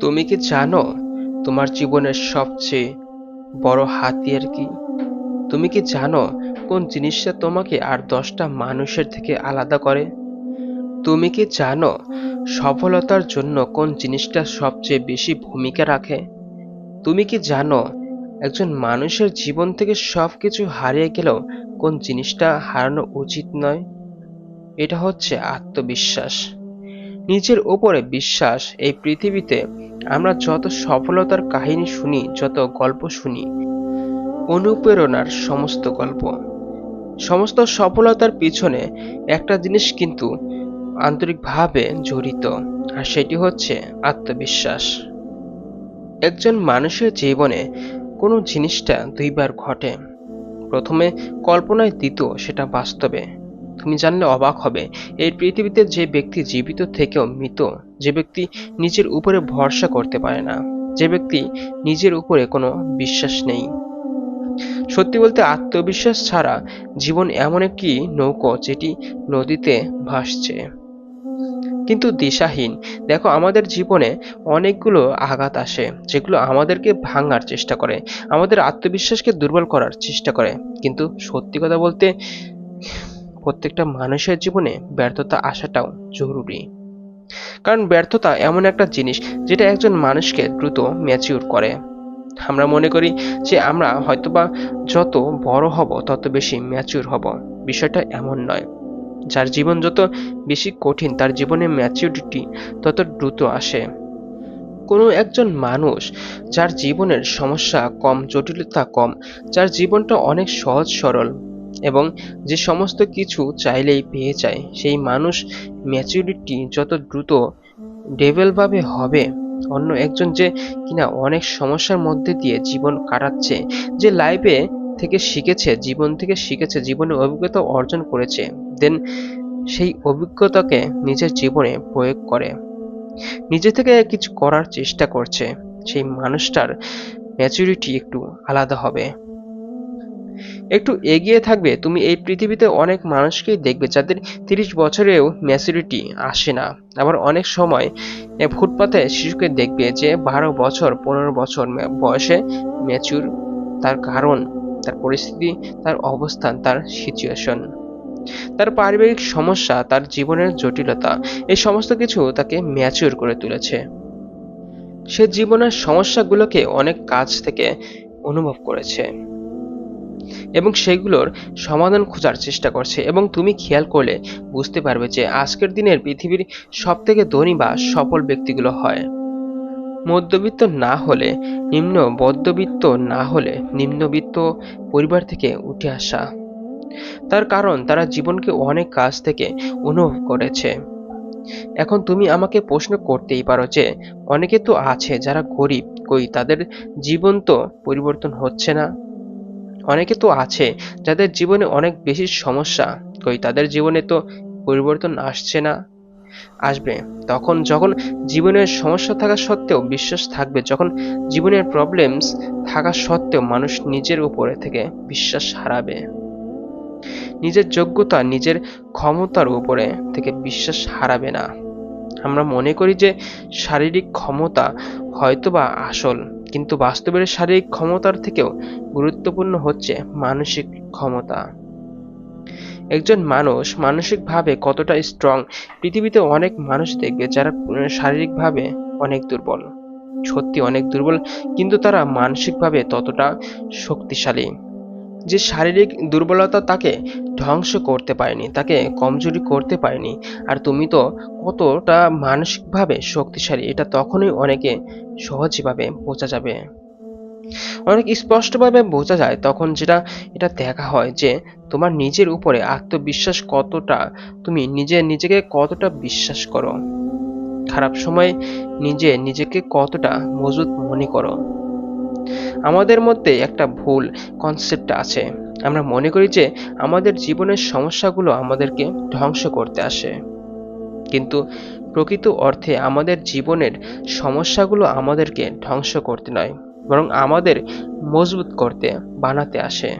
তুমি কি জানো তোমার জীবনের সবচেয়ে বড় হাতিয়ার কি? তুমি কি জানো কোন জিনিসটা তোমাকে আর দশটা মানুষের থেকে আলাদা করে? তুমি কি জানো সফলতার জন্য কোন জিনিসটা সবচেয়ে বেশি ভূমিকা রাখে? তুমি কি জানো একজন মানুষের জীবন থেকে সবকিছু হারিয়ে গেলেও কোন জিনিসটা হারানো উচিত নয়? এটা হচ্ছে আত্মবিশ্বাস। নিজের উপরে বিশ্বাস, এই পৃথিবীতে আমরা যত সফলতার কাহিনী শুনি, যত গল্প শুনি, অনুপ্রেরণার সমস্ত গল্প। সমস্ত সফলতার পিছনে একটা জিনিস কিন্তু আন্তরিকভাবে জড়িত, আর সেটি হচ্ছে আত্মবিশ্বাস। একজন মানুষের জীবনে কোনো জিনিসটা দুইবার ঘটে। প্রথমে কল্পনায় দ্বিতীয়, সেটা বাস্তবে। তুমি জানলে অবাক হবে। এই পৃথিবীতে যে ব্যক্তি জীবিত থেকেও মৃত, যে ব্যক্তি নিজের উপরে ভরসা করতে পারে না, যে ব্যক্তি নিজের উপরে কোনো বিশ্বাস নেই। সত্যি বলতে আত্মবিশ্বাস ছাড়া জীবন এমন একটি নৌকো যেটি নদীতে ভাসছে। কিন্তু দিশাহীন, দেখো আমাদের জীবনে অনেকগুলো আঘাত আসে, যেগুলো আমাদেরকে ভাঙার চেষ্টা করে, আমাদের আত্মবিশ্বাসকে দুর্বল করার চেষ্টা করে। কিন্তু সত্যি কথা বলতে প্রত্যেকটা মানুষের জীবনে ব্যর্থতা আসাটাও জরুরি। কারণ ব্যর্থতা এমন একটা জিনিস যেটা একজন মানুষকে দ্রুত ম্যাচিউর করে। আমরা মনে করি যে আমরা হয়তোবা যত বড় হব, তত বেশি ম্যাচিউর হব। বিষয়টা এমন নয়। যার জীবন যত বেশি কঠিন, তার জীবনে ম্যাচিউরিটি তত দ্রুত আসে। কোনো একজন মানুষ যার জীবনের সমস্যা কম, জটিলতা কম, যার জীবনটা অনেক সহজ সরল এবং যে সমস্ত কিছু চাইলেই পেয়ে যায়, সেই মানুষ ম্যাচুরিটি যত দ্রুত ডেভেলভাবে হবে। অন্য একজন যে কিনা অনেক সমস্যার মধ্যে দিয়ে জীবন কাটাচ্ছে, যে লাইফে থেকে শিখেছে, জীবন থেকে শিখেছে জীবনে অভিজ্ঞতা অর্জন করেছে দেন সেই অভিজ্ঞতাকে নিজের জীবনে প্রয়োগ করে। নিজে থেকে কিছু করার চেষ্টা করছে, সেই মানুষটার ম্যাচুরিটি একটু আলাদা হবে। একটু এগিয়ে থাকবে। তুমি এই পৃথিবীতে অনেক মানুষকেই দেখবে যাদের তিরিশ বছরেও ম্যাচুরিটি আসে না। আবার অনেক সময় ফুটপাতে শিশুকে দেখবে যে বারো বছর, পনেরো বছর বয়সে ম্যাচুর তার কারণ, তার পরিস্থিতি, তার অবস্থান, তার সিচুয়েশন তার পারিবারিক সমস্যা, তার জীবনের জটিলতা, এই সমস্ত কিছু তাকে ম্যাচিউর করে তুলেছে। সে জীবনের সমস্যাগুলোকে অনেক কাছ থেকে অনুভব করেছে। এবং সেগুলোর সমাধান খোঁজার চেষ্টা করছে এবং তুমি খেয়াল করলে বুঝতে পারবে যে আজকের দিনের পৃথিবীর সব থেকে ধনী বা সফল ব্যক্তিগুলো হয়। মধ্যবিত্ত না হলে, নিম্ন মধ্যবিত্ত না হলে নিম্নবিত্ত পরিবার থেকে উঠে আসা। তার কারণ তারা জীবনকে অনেক কাজ থেকে অনুভব করেছে। এখন তুমি আমাকে প্রশ্ন করতেই পারো যে, অনেকে তো আছে যারা গরিব, কই তাদের জীবন তো পরিবর্তন হচ্ছে না? অনেকে তো আছে যাদের জীবনে অনেক বেশি সমস্যা, কই তাদের জীবনে তো পরিবর্তন আসছে না। আসবে। তখন যখন জীবনের সমস্যা থাকা সত্ত্বেও বিশ্বাস থাকবে, যখন জীবনের প্রবলেমস থাকা সত্ত্বেও মানুষ নিজের উপরে থেকে বিশ্বাস হারাবে। নিজের যোগ্যতা, নিজের ক্ষমতার উপরে থেকে বিশ্বাস হারাবে না। আমরা মনে করি যে শারীরিক ক্ষমতা হয়তোবা আসল। কিন্তু বাস্তবের শারীরিক ক্ষমতার থেকেও গুরুত্বপূর্ণ হচ্ছে মানসিক ক্ষমতা। একজন মানুষ মানসিকভাবে কতটা স্ট্রং পৃথিবীতে অনেক মানুষ দেখবে যারা শারীরিকভাবে অনেক দুর্বল। সত্যি অনেক দুর্বল, কিন্তু তারা মানসিকভাবে ততটা শক্তিশালী। যে শারীরিক দুর্বলতা তাকে ধ্বংস করতে পারেনি, তাকে কমজোরি করতে পারেনি। আর তুমি তো কতটা মানসিকভাবে শক্তিশালী, এটা তখনই অনেকে সহজভাবে বোঝা যাবে। অনেক স্পষ্টভাবে বোঝা যায় তখন যেটা, এটা দেখা হয় যে তোমার নিজের উপরে আত্মবিশ্বাস কতটা, তুমি নিজে নিজেকে কতটা বিশ্বাস করো? খারাপ সময় নিজে নিজেকে কতটা মজবুত মনে করো? আমাদের মধ্যে একটা ভুল কনসেপ্ট আছে। আমরা মনে করি যে আমাদের জীবনের সমস্যাগুলো আমাদেরকে ধ্বংস করতে আসে। কিন্তু প্রকৃত অর্থে আমাদের জীবনের সমস্যাগুলো আমাদেরকে ধ্বংস করতে নয়, বরং আমাদের মজবুত করতে, বানাতে আসে।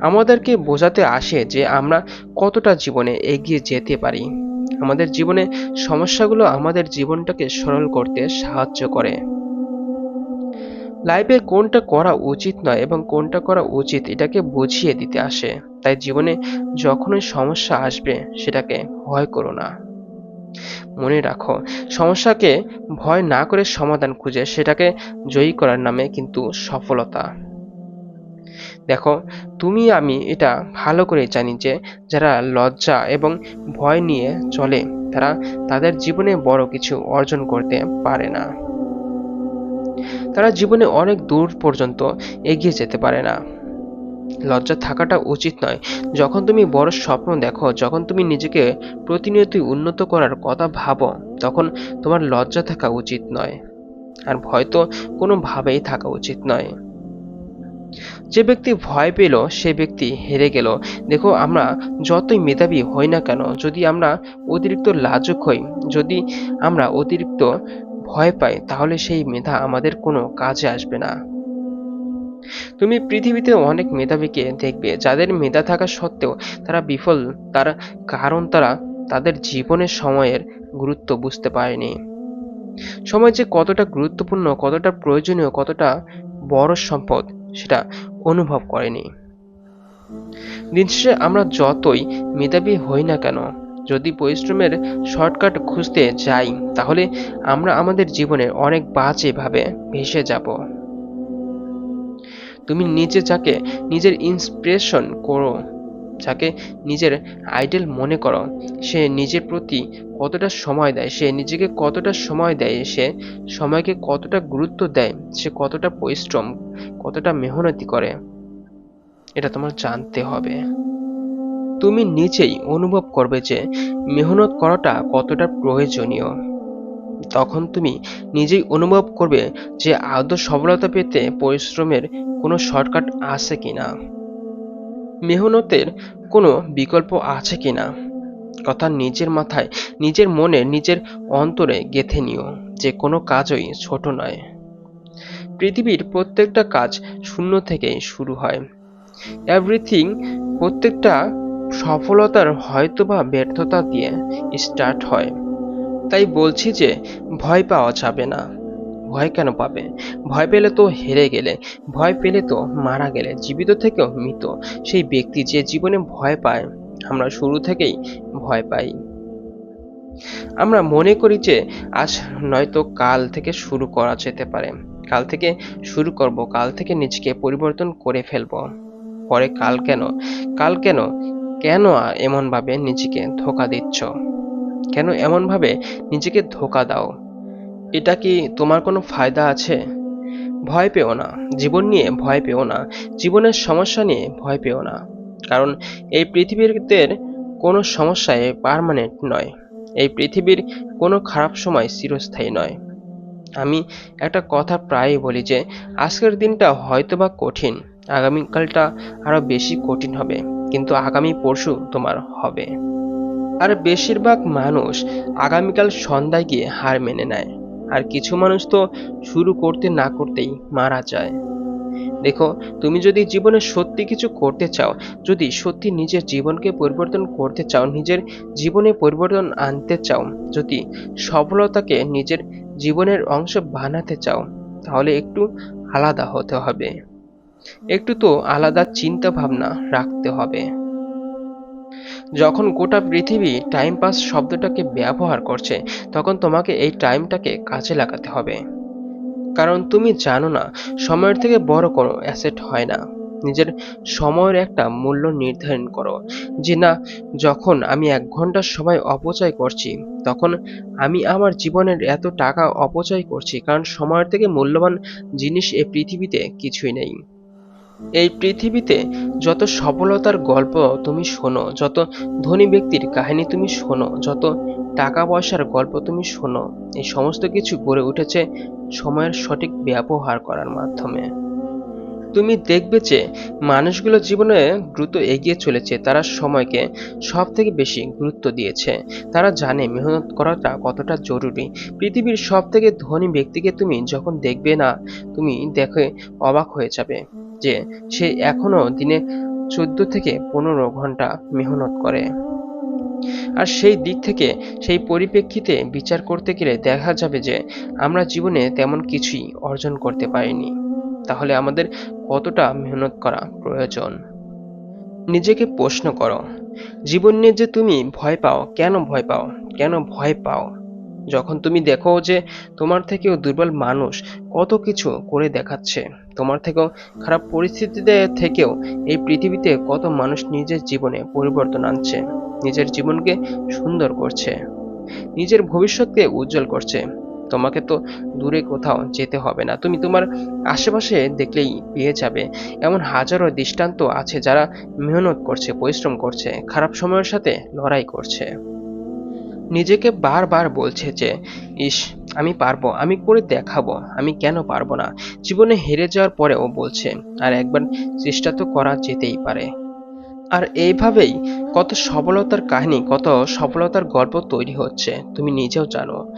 আমাদেরকে বোঝাতে আসে যে আমরা কতটা জীবনে এগিয়ে যেতে পারি। আমাদের জীবনে সমস্যাগুলো আমাদের জীবনটাকে সরল করতে সাহায্য করে। লাইফে কোনটা করা উচিত নয় এবং কোনটা করা উচিত, এটাকে বুঝিয়ে দিতে আসে। তাই জীবনে যখনই সমস্যা আসবে, সেটাকে ভয় করো না। মনে রাখো, সমস্যাকে ভয় না করে সমাধান খুঁজে, সেটাকে জয়ী করার নামে কিন্তু সফলতা। দেখো, তুমি, আমি এটা ভালো করে জানি যে, যারা লজ্জা এবং ভয় নিয়ে চলে, তারা তাদের জীবনে বড় কিছু অর্জন করতে পারে না। তারা জীবনে অনেক দূর পর্যন্ত এগিয়ে যেতে পারে না। লজ্জা থাকাটা উচিত নয়। যখন তুমি বড় স্বপ্ন দেখো, যখন তুমি নিজেকে প্রতিনিয়তই উন্নত করার কথা ভাবো, তখন তোমার লজ্জা থাকা উচিত নয়। আর ভয় তো কোনোভাবেই থাকা উচিত নয়। যে ব্যক্তি ভয় পেল, সে ব্যক্তি হেরে গেল। দেখো, আমরা যতই মেধাবী হই না কেন, যদি আমরা অতিরিক্ত লাজুক হই, যদি আমরা অতিরিক্ত ভয় পাই তাহলে সেই মেধা আমাদের কোনো কাজে আসবে না। তুমি পৃথিবীতে অনেক মেধাবীকে দেখবে, যাদের মেধা থাকা সত্ত্বেও তারা বিফল, তার কারণ তারা তাদের জীবনের সময়ের গুরুত্ব বুঝতে পারেনি। সময় যে কতটা গুরুত্বপূর্ণ, কতটা প্রয়োজনীয়, কতটা বড় সম্পদ, সেটা অনুভব করেনি। দিন শেষে আমরা যতই মেধাবী হই না কেন যদি পরিশ্রমের শর্টকাট খুঁজতে যাই, তাহলে আমরা আমাদের জীবনে অনেক বাজে ভাবে ভেসে যাব। তুমি নিজে যাকে নিজের ইন্সপিরেশন করো, যাকে নিজের আইডল মনে করো, সে নিজের প্রতি কতটা সময় দেয়, সে নিজেকে কতটা সময় দেয়, সে সময়কে কতটা গুরুত্ব দেয়, সে কতটা পরিশ্রম, কতটা মেহনতি করে, এটা তোমার জানতে হবে। তুমি নিজেই অনুভব করবে যে মেহনত করাটা কতটা প্রয়োজনীয়। তখন তুমি নিজেই অনুভব করবে যে আদৌ সফলতা পেতে পরিশ্রমের কোনো শর্টকাট আছে কিনা। মেহনতের কোনো বিকল্প আছে কিনা? কথা নিজের মাথায়, নিজের মনে, নিজের অন্তরে গেঁথে নিও, যে কোনো কাজই ছোট নয়। পৃথিবীর প্রত্যেকটা কাজ শূন্য থেকেই শুরু হয়। এভরিথিং প্রত্যেকটা সফলতার হয়তোবা ব্যর্থতা দিয়ে স্টার্ট হয়। তাই বলছি যে, ভয় পাওয়া যাবে না। ভয় কেন পাবে? ভয় পেলে তো হেরে গেলে, ভয় পেলে তো মারা গেলে, জীবিত থেকেও মৃত। সেই ব্যক্তি যে জীবনে ভয় পায়, আমরা শুরু থেকেই ভয় পাই। আমরা মনে করি যে, আজ নয়তো কাল থেকে শুরু করা যেতে পারে। কাল থেকে শুরু করব, কাল থেকে নিজেকে পরিবর্তন করে ফেলব। পরে কাল কেন? কাল কেন কেন এমনভাবে নিজেকে ধোকা দিচ্ছ? কেন এমনভাবে নিজেকে ধোকা দাও? এটা কি তোমার কোনো ফায়দা আছে? ভয় পেও না, জীবন নিয়ে ভয় পেও না, জীবনের সমস্যা নিয়ে ভয় পেও না। কারণ এই পৃথিবীতে কোনো সমস্যায় পারমানেন্ট নয়, এই পৃথিবীর কোনো খারাপ সময় চিরস্থায়ী নয়। আমি একটা কথা প্রায়ই বলি যে, আজকের দিনটা হয়তোবা কঠিন, আগামীকালটা আরও বেশি কঠিন হবে। কিন্তু আগামী পরশু তোমার হবে। আর বেশিরভাগ মানুষ আগামীকাল সন্ধ্যায় গিয়ে হার মেনে নেয়। আর কিছু মানুষ তো শুরু করতে না করতেই মারা যায়। দেখো, তুমি যদি জীবনে সত্যি কিছু করতে চাও, যদি সত্যি নিজের জীবনকে পরিবর্তন করতে চাও, নিজের জীবনে পরিবর্তন আনতে চাও, যদি সফলতাকে নিজের জীবনের অংশ বানাতে চাও, তাহলে একটু আলাদা হতে হবে। একটু তো আলাদা চিন্তা ভাবনা রাখতে হবে। যখন গোটা পৃথিবী টাইম পাস শব্দটাকে ব্যবহার করছে, তখন তোমাকে এই টাইমটাকে কাজে লাগাতে হবে। কারণ তুমি জানো না, সময়ের থেকে বড় কোনো অ্যাসেট হয় না। নিজের সময়ের একটা মূল্য নির্ধারণ করো, যে না, যখন আমি এক ঘণ্টার সময় অপচয় করছি, তখন আমি আমার জীবনের এত টাকা অপচয় করছি, কারণ সময়ের থেকে মূল্যবান জিনিস এই পৃথিবীতে কিছুই নেই। এই পৃথিবীতে যত সফলতার গল্প তুমি শোনো, যত ধনী ব্যক্তির কাহিনী তুমি শোনো, যত টাকা পয়সার গল্প তুমি শোনো, এই সমস্ত কিছু গড়ে উঠেছে সময়ের সঠিক ব্যবহার করার মাধ্যমে। তুমি দেখবে যে মানুষগুলো জীবনে দ্রুত এগিয়ে চলেছে, তারা সময়কে সব থেকে বেশি গুরুত্ব দিয়েছে। তারা জানে মেহনত করাটা কতটা জরুরি। পৃথিবীর সব থেকে ধনী ব্যক্তিকে তুমি যখন দেখবে না, তুমি দেখে অবাক হয়ে যাবে। যে সে এখনও দিনে চোদ্দ থেকে পনেরো ঘণ্টা মেহনত করে। আর সেই দিক থেকে সেই পরিপ্রেক্ষিতে বিচার করতে গেলে দেখা যাবে যে আমরা জীবনে তেমন কিছুই অর্জন করতে পারিনি। তাহলে আমাদের কতটা মেহনত করা প্রয়োজন? নিজেকে প্রশ্ন করো, জীবন নিয়ে যে তুমি ভয় পাও, কেন ভয় পাও? কেন ভয় পাও? যখন তুমি দেখো যে তোমার থেকেও দুর্বল মানুষ কত কিছু করে দেখাচ্ছে, তোমার থেকেও খারাপ পরিস্থিতিতে থেকেও এই পৃথিবীতে কত মানুষ নিজের জীবনে পরিবর্তন আনছে, নিজের জীবনকে সুন্দর করছে, নিজের ভবিষ্যৎকে উজ্জ্বল করছে। তোমাকে তো দূরে কোথাও যেতে হবে না। তুমি তোমার আশেপাশে দেখলেই পেয়ে যাবে। এমন হাজারো দৃষ্টান্ত আছে যারা মেহনত করছে, পরিশ্রম করছে, খারাপ সময়ের সাথে লড়াই করছে। নিজেকে বারবার বলছে যে, ইস, আমি পারব, আমি করে দেখাবো, আমি কেন পারব না? জীবনে হেরে যাওয়ার পরেও বলছে, আর একবার চেষ্টা তো করা যেতেই পারে। আর এইভাবেই কত সফলতার কাহিনী, কত সফলতার গল্প তৈরি হচ্ছে, তুমি নিজেও জানো।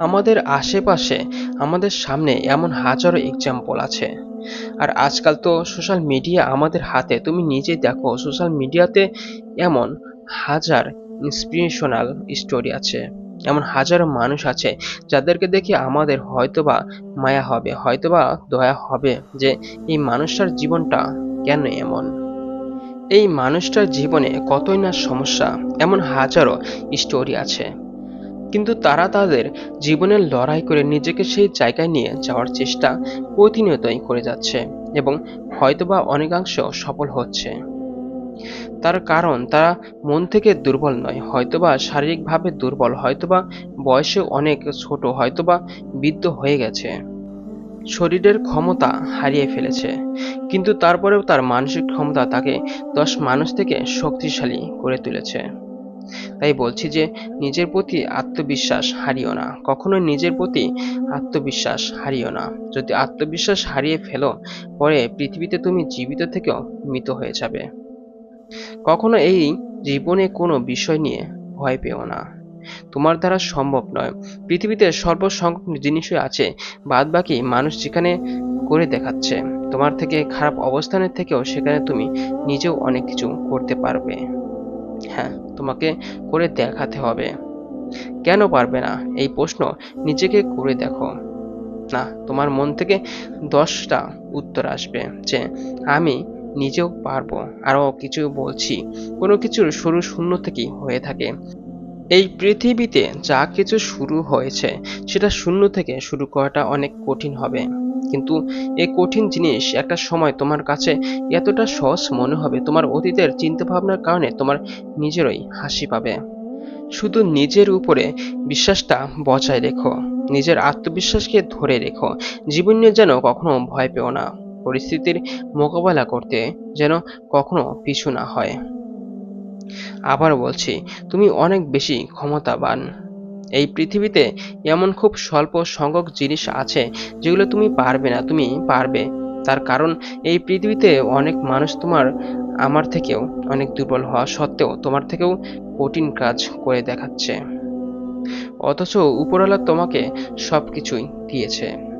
আমাদের আশেপাশে, আমাদের সামনে এমন হাজারো এক্সাম্পল আছে। আর আজকাল তো সোশ্যাল মিডিয়া আমাদের হাতে, তুমি নিজে দেখো সোশ্যাল মিডিয়াতে এমন হাজার ইন্সপিরেশনাল স্টোরি আছে। এমন হাজারো মানুষ আছে যাদেরকে দেখে আমাদের হয়তোবা মায়া হবে, হয়তোবা দয়া হবে যে এই মানুষটার জীবনটা কেন এমন? এই মানুষটার জীবনে কতই না সমস্যা, এমন হাজারো স্টোরি আছে। কিন্তু তারা তাদের জীবনের লড়াই করে নিজেকে সেই জায়গায় নিয়ে যাওয়ার চেষ্টা প্রতিনিয়তই করে যাচ্ছে এবং হয়তোবা অনেকাংশ সফল হচ্ছে। তার কারণ, তারা মন থেকে দুর্বল নয়। হয়তোবা শারীরিকভাবে দুর্বল, হয়তোবা বয়সে অনেক ছোট, হয়তোবা বৃদ্ধ হয়ে গেছে। শরীরের ক্ষমতা হারিয়ে ফেলেছে, কিন্তু তারপরেও তার মানসিক ক্ষমতা তাকে দশ মানুষ থেকে শক্তিশালী করে তুলেছে। তাই বলছি যে, নিজের প্রতি আত্মবিশ্বাস হারিও না। কখনো নিজের প্রতি আত্মবিশ্বাস হারিও না। যদি আত্মবিশ্বাস হারিয়ে ফেলো, পরে পৃথিবীতে তুমি জীবিত থেকেও মৃত হয়ে যাবে। কখনো এই জীবনে কোনো বিষয় নিয়ে ভয় পেও না। তোমার দ্বারা সম্ভব নয়। পৃথিবীতে সর্বসংখ্যক জিনিসই আছে বাদ বাকি মানুষ যেখানে করে দেখাচ্ছে। তোমার থেকে খারাপ অবস্থানের থেকেও সেখানে তুমি নিজেও অনেক কিছু করতে পারবে। হ্যাঁ তোমাকে করে দেখাতে হবে। কেন পারবে না? এই প্রশ্ন নিজেকে করে দেখো। না, তোমার মন থেকে দশটা উত্তর আসবে যে, আমি নিজেও পারব। আরও কিছু বলছি। কোনো কিছুর শুরু শূন্য থেকেই হয়ে থাকে। এই পৃথিবীতে যা কিছু শুরু হয়েছে, সেটা শূন্য থেকে শুরু করাটা অনেক কঠিন হবে। কিন্তু এই কঠিন জিনিস একটা সময় তোমার কাছে এতটা সহজ মনে হবে, তোমার অতীতের চিন্তাভাবনার কারণে তোমার নিজেরই হাসি পাবে। শুধু নিজের উপরে বিশ্বাসটা বজায় রেখো। নিজের আত্মবিশ্বাসকে ধরে রেখো। জীবন নিয়ে যেন কখনো ভয় পেও না। পরিস্থিতির মোকাবেলা করতে যেন কখনো পিছু না হয়। আবার বলছি, তুমি অনেক বেশি ক্ষমতাবান। এই পৃথিবীতে এমন খুব স্বল্প সংখ্যক জিনিস আছে যেগুলো তুমি পারবে না, তুমি পারবে। তার কারণ, এই পৃথিবীতে অনেক মানুষ তোমার, আমার থেকেও অনেক দুর্বল হওয়া সত্ত্বেও তোমার থেকেও কঠিন কাজ করে দেখাচ্ছে। অথচ উপরওয়ালা তোমাকে সবকিছুই দিয়েছে।